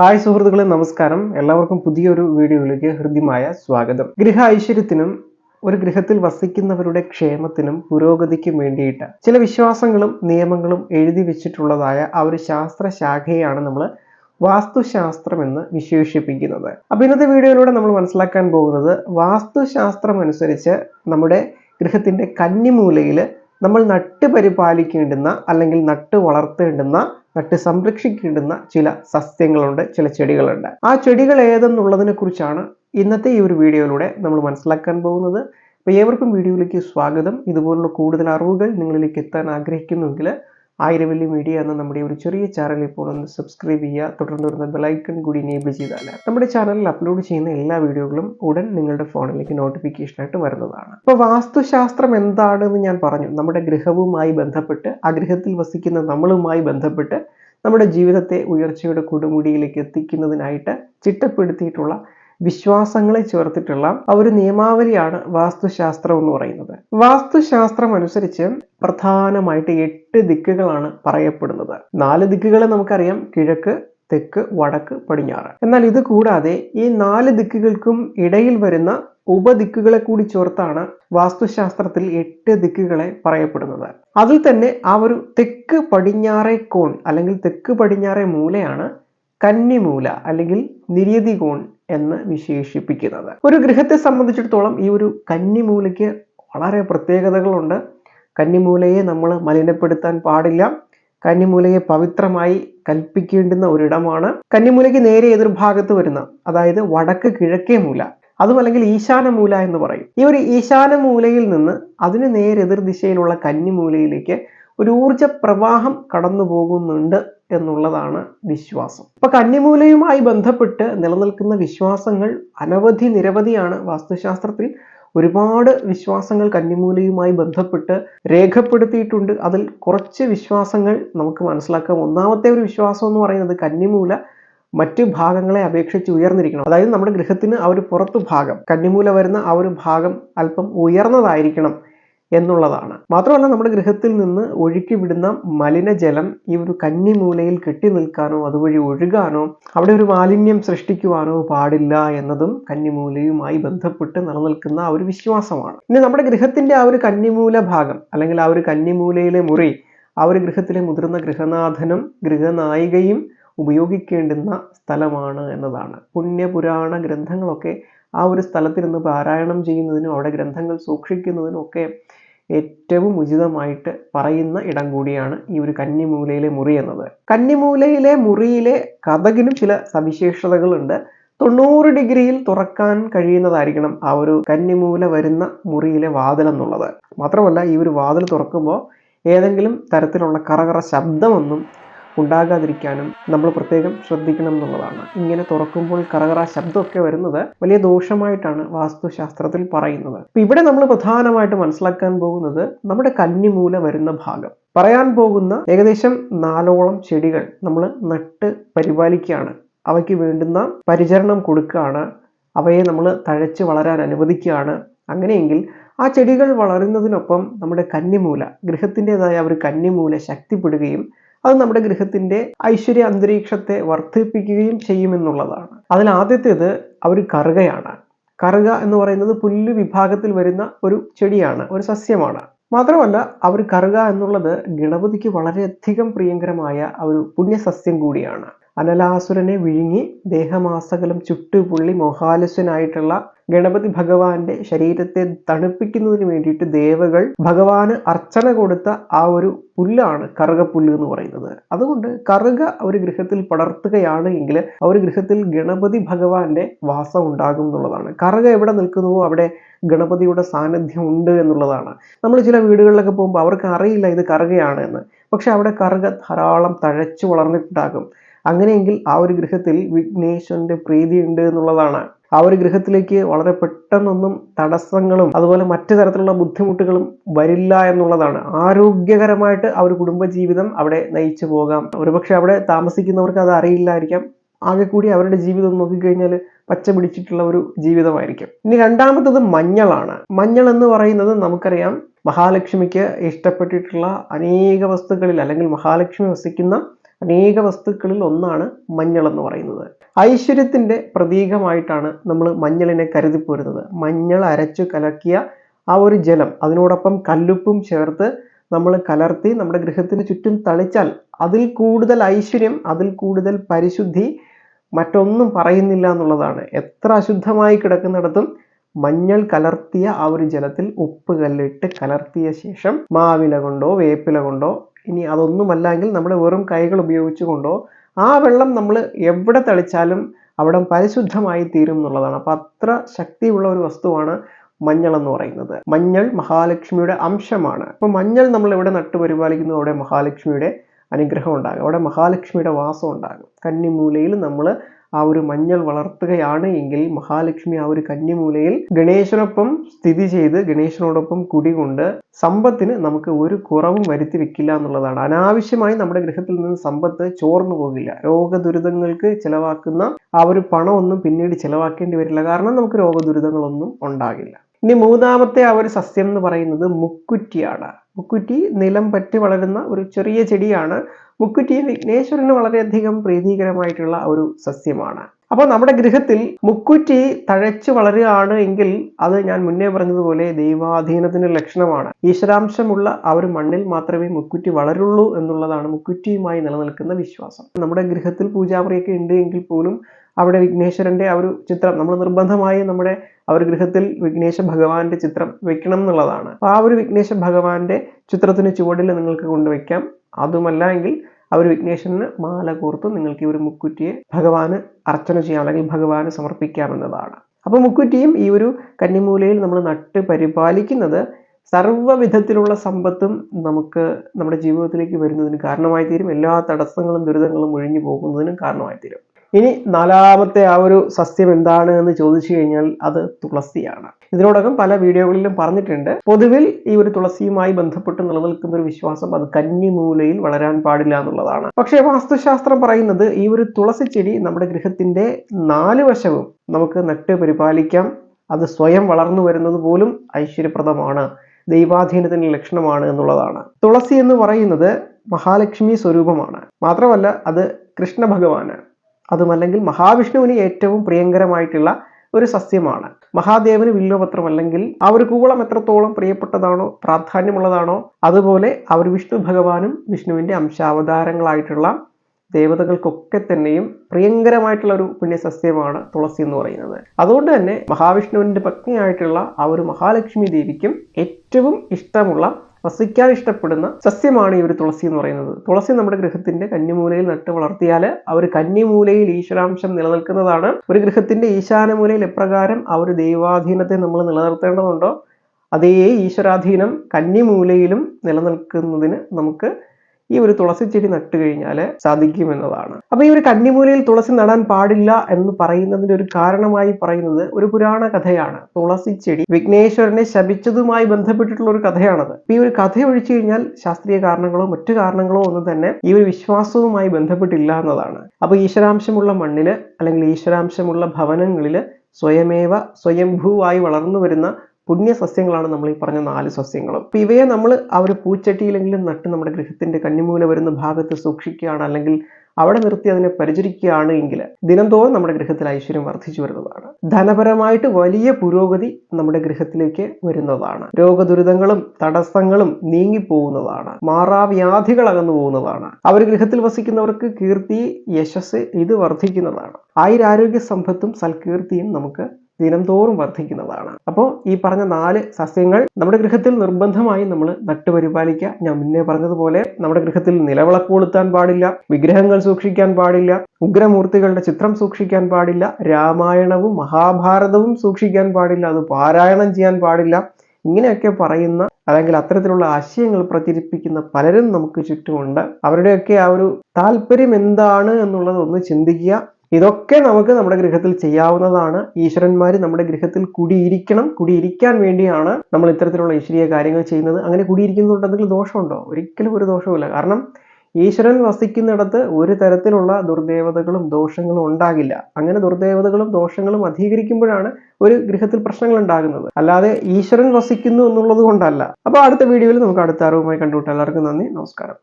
Hi സുഹൃത്തുക്കളെ നമസ്കാരം. എല്ലാവർക്കും പുതിയൊരു വീഡിയോയിലേക്ക് ഹൃദ്യമായ സ്വാഗതം. ഗൃഹ ഐശ്വര്യത്തിനും ഒരു ഗൃഹത്തിൽ വസിക്കുന്നവരുടെ ക്ഷേമത്തിനും പുരോഗതിക്കും വേണ്ടിയിട്ട് ചില വിശ്വാസങ്ങളും നിയമങ്ങളും എഴുതി വെച്ചിട്ടുള്ളതായ ആ ഒരു ശാസ്ത്ര ശാഖയാണ് നമ്മൾ വാസ്തുശാസ്ത്രം എന്ന് വിശേഷിപ്പിക്കുന്നത്. അപ്പൊ ഇന്നത്തെ വീഡിയോയിലൂടെ നമ്മൾ മനസ്സിലാക്കാൻ പോകുന്നത് വാസ്തുശാസ്ത്രം അനുസരിച്ച് നമ്മുടെ ഗൃഹത്തിന്റെ കന്നിമൂലയിൽ നമ്മൾ നട്ട് പരിപാലിക്കേണ്ടുന്ന അല്ലെങ്കിൽ നട്ട് വളർത്തേണ്ടുന്ന നട്ട് സംരക്ഷിക്കേണ്ടുന്ന ചില സസ്യങ്ങളുണ്ട് ചില ചെടികളുണ്ട്. ആ ചെടികൾ ഏതെന്നുള്ളതിനെ കുറിച്ചാണ് ഇന്നത്തെ ഈ ഒരു വീഡിയോയിലൂടെ നമ്മൾ മനസ്സിലാക്കാൻ പോകുന്നത്. അപ്പോൾ ഏവർക്കും വീഡിയോയിലേക്ക് സ്വാഗതം. ഇതുപോലുള്ള കൂടുതൽ അറിവുകൾ നിങ്ങളിലേക്ക് എത്താൻ ആഗ്രഹിക്കുന്നുവെങ്കിൽ ആയിരവല്ലി മീഡിയ എന്ന നമ്മുടെ ഒരു ചെറിയ ചാനൽ ഇപ്പോൾ ഒന്ന് സബ്സ്ക്രൈബ് ചെയ്യുക. തുടർന്ന് വരുന്ന ബെലൈക്കൺ കൂടി എനേബിൾ ചെയ്താൽ നമ്മുടെ ചാനലിൽ അപ്ലോഡ് ചെയ്യുന്ന എല്ലാ വീഡിയോകളും ഉടൻ നിങ്ങളുടെ ഫോണിലേക്ക് നോട്ടിഫിക്കേഷൻ ആയിട്ട് വരുന്നതാണ്. അപ്പോൾ വാസ്തുശാസ്ത്രം എന്താണെന്ന് ഞാൻ പറഞ്ഞു. നമ്മുടെ ഗൃഹവുമായി ബന്ധപ്പെട്ട് ആ ഗൃഹത്തിൽ വസിക്കുന്ന നമ്മളുമായി ബന്ധപ്പെട്ട് നമ്മുടെ ജീവിതത്തെ ഉയർച്ചയുടെ കൊടുമുടിയിലേക്ക് എത്തിക്കുന്നതിനായിട്ട് ചിട്ടപ്പെടുത്തിയിട്ടുള്ള വിശ്വാസങ്ങളെ ചേർത്തിട്ടുള്ള ഒരു നിയമാവലിയാണ് വാസ്തുശാസ്ത്രം എന്ന് പറയുന്നത്. വാസ്തുശാസ്ത്രം അനുസരിച്ച് പ്രധാനമായിട്ട് എട്ട് ദിക്കുകളാണ് പറയപ്പെടുന്നത്. നാല് ദിക്കുകളെ നമുക്കറിയാം. കിഴക്ക് തെക്ക് വടക്ക് പടിഞ്ഞാറ്. എന്നാൽ ഇത് കൂടാതെ ഈ നാല് ദിക്കുകൾക്കും ഇടയിൽ വരുന്ന ഉപദിക്കുകളെ കൂടി ചേർത്താണ് വാസ്തുശാസ്ത്രത്തിൽ എട്ട് ദിക്കുകളെ പറയപ്പെടുന്നത്. അതിൽ തന്നെ ആ ഒരു തെക്ക് പടിഞ്ഞാറേ കോൺ അല്ലെങ്കിൽ തെക്ക് പടിഞ്ഞാറേ മൂലയാണ് കന്നിമൂല അല്ലെങ്കിൽ നിര്യതി കോൺ എന്ന് വിശേഷിപ്പിക്കുന്നത്. ഒരു ഗൃഹത്തെ സംബന്ധിച്ചിടത്തോളം ഈ ഒരു കന്നിമൂലയ്ക്ക് വളരെ പ്രത്യേകതകളുണ്ട്. കന്നിമൂലയെ നമ്മൾ മലിനപ്പെടുത്താൻ പാടില്ല. കന്നിമൂലയെ പവിത്രമായി കൽപ്പിക്കേണ്ടുന്ന ഒരിടമാണ്. കന്നിമൂലയ്ക്ക് നേരെ എതിർഭാഗത്ത് വരുന്ന അതായത് വടക്ക് കിഴക്കേ മൂല അതും അല്ലെങ്കിൽ ഈശാനമൂല എന്ന് പറയും. ഈ ഒരു ഈശാനമൂലയിൽ നിന്ന് അതിന് നേരെ എതിർ ദിശയിലുള്ള കന്നിമൂലയിലേക്ക് ഒരു ഊർജ പ്രവാഹം കടന്നു പോകുന്നുണ്ട് എന്നുള്ളതാണ് വിശ്വാസം. ഇപ്പൊ കന്നിമൂലയുമായി ബന്ധപ്പെട്ട് നിലനിൽക്കുന്ന വിശ്വാസങ്ങൾ അനവധി നിരവധിയാണ്. വാസ്തുശാസ്ത്രത്തിൽ ഒരുപാട് വിശ്വാസങ്ങൾ കന്നിമൂലയുമായി ബന്ധപ്പെട്ട് രേഖപ്പെടുത്തിയിട്ടുണ്ട്. അതിൽ കുറച്ച് വിശ്വാസങ്ങൾ നമുക്ക് മനസ്സിലാക്കാം. ഒന്നാമത്തെ ഒരു വിശ്വാസം എന്ന് പറയുന്നത് കന്നിമൂല മറ്റു ഭാഗങ്ങളെ അപേക്ഷിച്ച് ഉയർന്നിരിക്കണം. അതായത് നമ്മുടെ ഗൃഹത്തിന് ആ ഒരു പുറത്തു ഭാഗം കന്നിമൂല വരുന്ന ആ ഒരു ഭാഗം അല്പം ഉയർന്നതായിരിക്കണം. എന്നുള്ളതാണ്. മാത്രമല്ല നമ്മുടെ ഗൃഹത്തിൽ നിന്ന് ഒഴുക്കി വിടുന്ന മലിനജലം ഈ ഒരു കന്നിമൂലയിൽ കെട്ടി നിൽക്കാനോ അതുവഴി ഒഴുകാനോ അവിടെ ഒരു മാലിന്യം സൃഷ്ടിക്കുവാനോ പാടില്ല എന്നതും കന്നിമൂലയുമായി ബന്ധപ്പെട്ട് നിലനിൽക്കുന്ന ഒരു വിശ്വാസമാണ്. ഇനി നമ്മുടെ ഗൃഹത്തിന്റെ ആ ഒരു കന്നിമൂല ഭാഗം അല്ലെങ്കിൽ ആ ഒരു കന്നിമൂലയിലെ മുറി ആ ഒരു ഗൃഹത്തിലെ മുതിർന്ന ഗൃഹനാഥനും ഗൃഹനായികയും ഉപയോഗിക്കേണ്ടുന്ന സ്ഥലമാണ് എന്നതാണ്. പുണ്യപുരാണ ഗ്രന്ഥങ്ങളൊക്കെ ആ ഒരു സ്ഥലത്തിരുന്ന് പാരായണം ചെയ്യുന്നതിനും അവിടെ ഗ്രന്ഥങ്ങൾ സൂക്ഷിക്കുന്നതിനും ഒക്കെ ഏറ്റവും ഉചിതമായിട്ട് പറയുന്ന ഇടം കൂടിയാണ് ഈ ഒരു കന്നിമൂലയിലെ മുറി എന്നത്. കന്നിമൂലയിലെ മുറിയിലെ കഥകിനും ചില സവിശേഷതകളുണ്ട്. തൊണ്ണൂറ് ഡിഗ്രിയിൽ തുറക്കാൻ കഴിയുന്നതായിരിക്കണം ആ ഒരു കന്നിമൂല വരുന്ന മുറിയിലെ വാതിൽ എന്നുള്ളത്. മാത്രമല്ല ഈ ഒരു വാതിൽ തുറക്കുമ്പോൾ ഏതെങ്കിലും തരത്തിലുള്ള കറകറ ശബ്ദമൊന്നും ഉണ്ടാകാതിരിക്കാനും നമ്മൾ പ്രത്യേകം ശ്രദ്ധിക്കണം എന്നുള്ളതാണ്. ഇങ്ങനെ തുറക്കുമ്പോൾ കറകറ ശബ്ദമൊക്കെ വരുന്നത് വലിയ ദോഷമായിട്ടാണ് വാസ്തുശാസ്ത്രത്തിൽ പറയുന്നത്. ഇവിടെ നമ്മൾ പ്രധാനമായിട്ട് മനസ്സിലാക്കാൻ പോകുന്നത് നമ്മുടെ കന്നിമൂല വരുന്ന ഭാഗം. പറയാൻ പോകുന്ന ഏകദേശം നാലോളം ചെടികൾ നമ്മൾ നട്ട് പരിപാലിക്കുകയാണ്. അവയ്ക്ക് വേണ്ടുന്ന പരിചരണം കൊടുക്കുകയാണ്. അവയെ നമ്മൾ തഴച്ച് വളരാൻ അനുവദിക്കുകയാണ്. അങ്ങനെയെങ്കിൽ ആ ചെടികൾ വളരുന്നതിനൊപ്പം നമ്മുടെ കന്നിമൂല ഗൃഹത്തിന്റെതായ ഒരു കന്നിമൂല ശക്തിപ്പെടുകയും അത് നമ്മുടെ ഗൃഹത്തിന്റെ ഐശ്വര്യ അന്തരീക്ഷത്തെ വർദ്ധിപ്പിക്കുകയും ചെയ്യുമെന്നുള്ളതാണ്. അതിൽ ആദ്യത്തേത് അവർ കറുകയാണ്. കറുക എന്ന് പറയുന്നത് പുല്ല് വിഭാഗത്തിൽ വരുന്ന ഒരു ചെടിയാണ് ഒരു സസ്യമാണ്. മാത്രമല്ല അവർ കറുക എന്നുള്ളത് ഗണപതിക്ക് വളരെയധികം പ്രിയങ്കരമായ ഒരു പുണ്യസസ്യം കൂടിയാണ്. അനലാസുരനെ വിഴുങ്ങി ദേഹമാസകലം ചുട്ടുപുള്ളി മോഹാലസ്വനായിട്ടുള്ള ഗണപതി ഭഗവാന്റെ ശരീരത്തെ തണുപ്പിക്കുന്നതിന് വേണ്ടിയിട്ട് ദേവകൾ ഭഗവാന് അർച്ചന കൊടുത്ത ആ ഒരു പുല്ലാണ് കറുകപ്പുല്ല് എന്ന് പറയുന്നത്. അതുകൊണ്ട് കറുക ഒരു ഗൃഹത്തിൽ പടർത്തുകയാണ് എങ്കിൽ ആ ഒരു ഗൃഹത്തിൽ ഗണപതി ഭഗവാന്റെ വാസം ഉണ്ടാകും എന്നുള്ളതാണ്. കറുക എവിടെ നിൽക്കുന്നുവോ അവിടെ ഗണപതിയുടെ സാന്നിധ്യം ഉണ്ട് എന്നുള്ളതാണ്. നമ്മൾ ചില വീടുകളിലൊക്കെ പോകുമ്പോൾ അവർക്ക് അറിയില്ല ഇത് കറുകയാണ് എന്ന്. പക്ഷെ അവിടെ കറുക ധാരാളം തഴച്ചു വളർന്നിട്ടുണ്ടാകും. അങ്ങനെയെങ്കിൽ ആ ഒരു ഗൃഹത്തിൽ വിഘ്നേശ്വരന്റെ പ്രീതി ഉണ്ട് എന്നുള്ളതാണ്. ആ ഒരു ഗൃഹത്തിലേക്ക് വളരെ പെട്ടെന്നൊന്നും തടസ്സങ്ങളും അതുപോലെ മറ്റു തരത്തിലുള്ള ബുദ്ധിമുട്ടുകളും വരില്ല എന്നുള്ളതാണ്. ആരോഗ്യകരമായിട്ട് ആ ഒരു കുടുംബജീവിതം അവിടെ നയിച്ചു പോകാം. ഒരുപക്ഷെ അവിടെ താമസിക്കുന്നവർക്ക് അത് അറിയില്ലായിരിക്കാം. ആകെ കൂടി അവരുടെ ജീവിതം നോക്കിക്കഴിഞ്ഞാൽ പച്ച പിടിച്ചിട്ടുള്ള ഒരു ജീവിതമായിരിക്കും. ഇനി രണ്ടാമത്തത് മഞ്ഞളാണ്. മഞ്ഞൾ എന്ന് പറയുന്നത് നമുക്കറിയാം മഹാലക്ഷ്മിക്ക് ഇഷ്ടപ്പെട്ടിട്ടുള്ള അനേക വസ്തുക്കളിൽ അല്ലെങ്കിൽ മഹാലക്ഷ്മി വസിക്കുന്ന അനേക വസ്തുക്കളിൽ ഒന്നാണ് മഞ്ഞൾ എന്ന് പറയുന്നത്. ഐശ്വര്യത്തിന്റെ പ്രതീകമായിട്ടാണ് നമ്മൾ മഞ്ഞളിനെ കരുതി പോരുന്നത് മഞ്ഞൾ അരച്ചു കലക്കിയ ആ ഒരു ജലം അതിനോടൊപ്പം കല്ലുപ്പും ചേർത്ത് നമ്മൾ കലർത്തി നമ്മുടെ ഗൃഹത്തിന് ചുറ്റും തളിച്ചാൽ അതിൽ കൂടുതൽ ഐശ്വര്യം അതിൽ കൂടുതൽ പരിശുദ്ധി മറ്റൊന്നും പറയുന്നില്ല എന്നുള്ളതാണ്. എത്ര അശുദ്ധമായി കിടക്കുന്നിടത്തും മഞ്ഞൾ കലർത്തിയ ആ ഒരു ജലത്തിൽ ഉപ്പ് കല്ലിട്ട് കലർത്തിയ ശേഷം മാവില കൊണ്ടോ വേപ്പില കൊണ്ടോ ഇനി അതൊന്നുമല്ലെങ്കിൽ നമ്മൾ വെറും കൈകൾ ഉപയോഗിച്ചുകൊണ്ടോ ആ വെള്ളം നമ്മൾ എവിടെ തളിച്ചാലും അവിടെ പരിശുദ്ധമായി തീരും എന്നുള്ളതാണ്. അപ്പം അത്ര ശക്തിയുള്ള ഒരു വസ്തുവാണ് മഞ്ഞൾ എന്ന് പറയുന്നത്. മഞ്ഞൾ മഹാലക്ഷ്മിയുടെ അംശമാണ്. അപ്പോൾ മഞ്ഞൾ നമ്മൾ എവിടെ നട്ടുപരിപാലിക്കുന്നു അവിടെ മഹാലക്ഷ്മിയുടെ അനുഗ്രഹം ഉണ്ടാകും. അവിടെ മഹാലക്ഷ്മിയുടെ വാസം ഉണ്ടാകും. കന്നിമൂലയിൽ നമ്മൾ ആ ഒരു മഞ്ഞൾ വളർത്തുകയാണ് എങ്കിൽ മഹാലക്ഷ്മി ആ ഒരു കന്നിമൂലയിൽ ഗണേശനൊപ്പം സ്ഥിതി ചെയ്ത് ഗണേശനോടൊപ്പം കുടികൊണ്ട് സമ്പത്തിന് നമുക്ക് ഒരു കുറവും വരുത്തി വെക്കില്ല എന്നുള്ളതാണ്. അനാവശ്യമായി നമ്മുടെ ഗൃഹത്തിൽ നിന്ന് സമ്പത്ത് ചോർന്നു പോകില്ല. രോഗദുരിതങ്ങൾക്ക് ചിലവാക്കുന്ന ആ ഒരു പണമൊന്നും പിന്നീട് ചിലവാക്കേണ്ടി വരില്ല. കാരണം നമുക്ക് രോഗദുരിതങ്ങളൊന്നും ഉണ്ടാകില്ല. ഇനി മൂന്നാമത്തെ ആ ഒരു സസ്യം എന്ന് പറയുന്നത് മുക്കുറ്റിയാണ്. മുക്കുറ്റി നിലം പറ്റി വളരുന്ന ഒരു ചെറിയ ചെടിയാണ്. മുക്കുറ്റി വിഘ്നേശ്വരന് വളരെയധികം പ്രീതികരമായിട്ടുള്ള ഒരു സസ്യമാണ്. അപ്പോൾ നമ്മുടെ ഗൃഹത്തിൽ മുക്കുറ്റി തഴച്ചു വളരുകയാണ് എങ്കിൽ അത് ഞാൻ മുന്നേ പറഞ്ഞതുപോലെ ദൈവാധീനത്തിന്റെ ലക്ഷണമാണ്. ഈശ്വരാംശമുള്ള ആ ഒരു മണ്ണിൽ മാത്രമേ മുക്കുറ്റി വളരുള്ളൂ എന്നുള്ളതാണ് മുക്കുറ്റിയുമായി നിലനിൽക്കുന്ന വിശ്വാസം. നമ്മുടെ ഗൃഹത്തിൽ പൂജാമുറിയൊക്കെ ഉണ്ട് എങ്കിൽ പോലും അവിടെ വിഘ്നേശ്വരന്റെ ആ ഒരു ചിത്രം നമ്മൾ നിർബന്ധമായി നമ്മുടെ അവർ ഗൃഹത്തിൽ വിഘ്നേശ ഭഗവാന്റെ ചിത്രം വെക്കണം എന്നുള്ളതാണ്. ആ ഒരു വിഘ്നേശ ഭഗവാന്റെ ചിത്രത്തിന് ചുവടിൽ നിങ്ങൾക്ക് കൊണ്ടുവയ്ക്കാം അതുമല്ല എങ്കിൽ ആ ഒരു വിഘ്നേശ്വരന് മാല കോർത്ത് നിങ്ങൾക്ക് ഈ ഒരു മുക്കുറ്റിയെ ഭഗവാന് അർച്ചന ചെയ്യാം അല്ലെങ്കിൽ ഭഗവാന് സമർപ്പിക്കാമെന്നതാണ് അപ്പോൾ മുക്കുറ്റിയും ഈ ഒരു കന്നിമൂലയിൽ നമ്മൾ നട്ട് പരിപാലിക്കുന്നത് സർവവിധത്തിലുള്ള സമ്പത്തും നമുക്ക് നമ്മുടെ ജീവിതത്തിലേക്ക് വരുന്നതിന് കാരണമായി തീരും എല്ലാ തടസ്സങ്ങളും ദുരിതങ്ങളും ഒഴിഞ്ഞു പോകുന്നതിനും കാരണമായി തീരും ഇനി നാലാമത്തെ ആ ഒരു സസ്യം എന്താണ് എന്ന് ചോദിച്ചു കഴിഞ്ഞാൽ അത് തുളസിയാണ്. ഇതിനോടകം പല വീഡിയോകളിലും പറഞ്ഞിട്ടുണ്ട്. പൊതുവിൽ ഈ ഒരു തുളസിയുമായി ബന്ധപ്പെട്ട് നിലനിൽക്കുന്ന ഒരു വിശ്വാസം അത് കന്നിമൂലയിൽ വളരാൻ പാടില്ല എന്നുള്ളതാണ്. പക്ഷേ വാസ്തുശാസ്ത്രം പറയുന്നത് ഈ ഒരു തുളസി ചെടി നമ്മുടെ ഗൃഹത്തിന്റെ നാല് വശവും നമുക്ക് നട്ട് പരിപാലിക്കാം. അത് സ്വയം വളർന്നു വരുന്നത് പോലും ഐശ്വര്യപ്രദമാണ്. ദൈവാധീനത്തിന്റെ ലക്ഷണമാണ് എന്നുള്ളതാണ്. തുളസി എന്ന് പറയുന്നത് മഹാലക്ഷ്മി സ്വരൂപമാണ്. മാത്രമല്ല അത് കൃഷ്ണ ഭഗവാന് അതുമല്ലെങ്കിൽ മഹാവിഷ്ണുവിന് ഏറ്റവും പ്രിയങ്കരമായിട്ടുള്ള ഒരു സസ്യമാണ്. മഹാദേവന് വില്ലുപത്രം അല്ലെങ്കിൽ ആ ഒരു കൂവളം എത്രത്തോളം പ്രിയപ്പെട്ടതാണോ പ്രാധാന്യമുള്ളതാണോ അതുപോലെ അവർ വിഷ്ണു ഭഗവാനും വിഷ്ണുവിന്റെ അംശാവതാരങ്ങളായിട്ടുള്ള ദേവതകൾക്കൊക്കെ തന്നെയും പ്രിയങ്കരമായിട്ടുള്ള ഒരു പുണ്യസസ്യമാണ് തുളസി എന്ന് പറയുന്നത്. അതുകൊണ്ട് തന്നെ മഹാവിഷ്ണുവിന്റെ പത്നിയായിട്ടുള്ള ആ ഒരു മഹാലക്ഷ്മി ദേവിക്കും ഏറ്റവും ഇഷ്ടമുള്ള വസിക്കാൻ ഇഷ്ടപ്പെടുന്ന സസ്യമാണ് ഈ ഒരു തുളസി എന്ന് പറയുന്നത്. തുളസി നമ്മുടെ ഗൃഹത്തിന്റെ കന്നിമൂലയിൽ നട്ട് വളർത്തിയാൽ ആ ഒരു കന്നിമൂലയിൽ ഈശ്വരാംശം നിലനിൽക്കുന്നതാണ്. ഒരു ഗൃഹത്തിന്റെ ഈശാനമൂലയിൽ എപ്രകാരം ആ ഒരു ദൈവാധീനത്തെ നമ്മൾ നിലനിർത്തേണ്ടതുണ്ടോ? അതേ ഈശ്വരാധീനം കന്നിമൂലയിലും നിലനിൽക്കുന്നതിന് നമുക്ക് ഈ ഒരു തുളസി ചെടി നട്ടു കഴിഞ്ഞാൽ സാധിക്കുമെന്നതാണ്. അപ്പൊ ഈ ഒരു കന്നിമൂലയിൽ തുളസി നടാൻ പാടില്ല എന്ന് പറയുന്നതിന്റെ ഒരു കാരണമായി പറയുന്നത് ഒരു പുരാണ കഥയാണ്. തുളസി ചെടി വിഘ്നേശ്വരനെ ശപിച്ചതുമായി ബന്ധപ്പെട്ടിട്ടുള്ള ഒരു കഥയാണത്. ഈ ഒരു കഥ ഒഴിച്ചു കഴിഞ്ഞാൽ ശാസ്ത്രീയ കാരണങ്ങളോ മറ്റു കാരണങ്ങളോ ഒന്നും തന്നെ ഈ ഒരു വിശ്വാസവുമായി ബന്ധപ്പെട്ടില്ല എന്നതാണ്. അപ്പൊ ഈശ്വരാംശമുള്ള മണ്ണിൽ അല്ലെങ്കിൽ ഈശ്വരാംശമുള്ള ഭവനങ്ങളിൽ സ്വയമേവ സ്വയംഭൂവായി വളർന്നു വരുന്ന പുണ്യ സസ്യങ്ങളാണ് നമ്മൾ ഈ പറഞ്ഞ നാല് സസ്യങ്ങളും. അപ്പൊ ഇവയെ നമ്മൾ ഒരു പൂച്ചട്ടിയിലെങ്കിലും നട്ട് നമ്മുടെ ഗൃഹത്തിന്റെ കന്നിമൂല വരുന്ന ഭാഗത്ത് സൂക്ഷിക്കുകയാണ് അല്ലെങ്കിൽ അവിടെ നിർത്തി അതിനെ പരിചരിക്കുകയാണ് എങ്കിൽ ദിനംതോറും നമ്മുടെ ഗൃഹത്തിൽ ഐശ്വര്യം വർദ്ധിച്ചു വരുന്നതാണ്. ധനപരമായിട്ട് വലിയ പുരോഗതി നമ്മുടെ ഗൃഹത്തിലേക്ക് വരുന്നതാണ്. രോഗദുരിതങ്ങളും തടസ്സങ്ങളും നീങ്ങിപ്പോകുന്നതാണ്. മാറാവ്യാധികൾ അകന്നു പോകുന്നതാണ്. അവർ ഗൃഹത്തിൽ വസിക്കുന്നവർക്ക് കീർത്തി യശസ് ഇത് വർദ്ധിക്കുന്നതാണ്. ആയിരാരോഗ്യ സമ്പത്തും സൽകീർത്തിയും നമുക്ക് ദിനംതോറും വർദ്ധിക്കുന്നതാണ്. അപ്പോൾ ഈ പറഞ്ഞ നാല് സസ്യങ്ങൾ നമ്മുടെ ഗൃഹത്തിൽ നിർബന്ധമായി നമ്മൾ നട്ടുപരിപാലിക്കുക. ഞാൻ മുന്നേ പറഞ്ഞതുപോലെ നമ്മുടെ ഗൃഹത്തിൽ നിലവിളക്ക് കൊളുത്താൻ പാടില്ല വിഗ്രഹങ്ങൾ സൂക്ഷിക്കാൻ പാടില്ല ഉഗ്രമൂർത്തികളുടെ ചിത്രം സൂക്ഷിക്കാൻ പാടില്ല രാമായണവും മഹാഭാരതവും സൂക്ഷിക്കാൻ പാടില്ല അത് പാരായണം ചെയ്യാൻ പാടില്ല. ഇങ്ങനെയൊക്കെ പറയുന്ന അല്ലെങ്കിൽ അത്തരത്തിലുള്ള ആശയങ്ങൾ പ്രചരിപ്പിക്കുന്ന പലരും നമുക്ക് ചുറ്റുമുണ്ട്. അവരുടെയൊക്കെ ആ ഒരു താല്പര്യം എന്താണ് എന്നുള്ളത് ഒന്ന് ചിന്തിക്കുക. ഇതൊക്കെ നമുക്ക് നമ്മുടെ ഗൃഹത്തിൽ ചെയ്യാവുന്നതാണ്. ഈശ്വരന്മാർ നമ്മുടെ ഗൃഹത്തിൽ കുടിയിരിക്കണം. കുടിയിരിക്കാൻ വേണ്ടിയാണ് നമ്മൾ ഇത്തരത്തിലുള്ള ഈശ്വരീയ കാര്യങ്ങൾ ചെയ്യുന്നത്. അങ്ങനെ കുടിയിരിക്കുന്നതുകൊണ്ട് എന്തെങ്കിലും ദോഷമുണ്ടോ? ഒരിക്കലും ഒരു ദോഷവുമില്ല. കാരണം ഈശ്വരൻ വസിക്കുന്നിടത്ത് ഒരു തരത്തിലുള്ള ദുർദേവതകളും ദോഷങ്ങളും ഉണ്ടാകില്ല. അങ്ങനെ ദുർദേവതകളും ദോഷങ്ങളും അധികരിക്കുമ്പോഴാണ് ഒരു ഗൃഹത്തിൽ പ്രശ്നങ്ങൾ ഉണ്ടാകുന്നത്. അല്ലാതെ ഈശ്വരൻ വസിക്കുന്നു എന്നുള്ളത് കൊണ്ടല്ല. അപ്പോൾ അടുത്ത വീഡിയോയിൽ നമുക്ക് അടുത്ത അറിവുമായി കണ്ടുപിട്ടാം എല്ലാവർക്കും നന്ദി. നമസ്കാരം.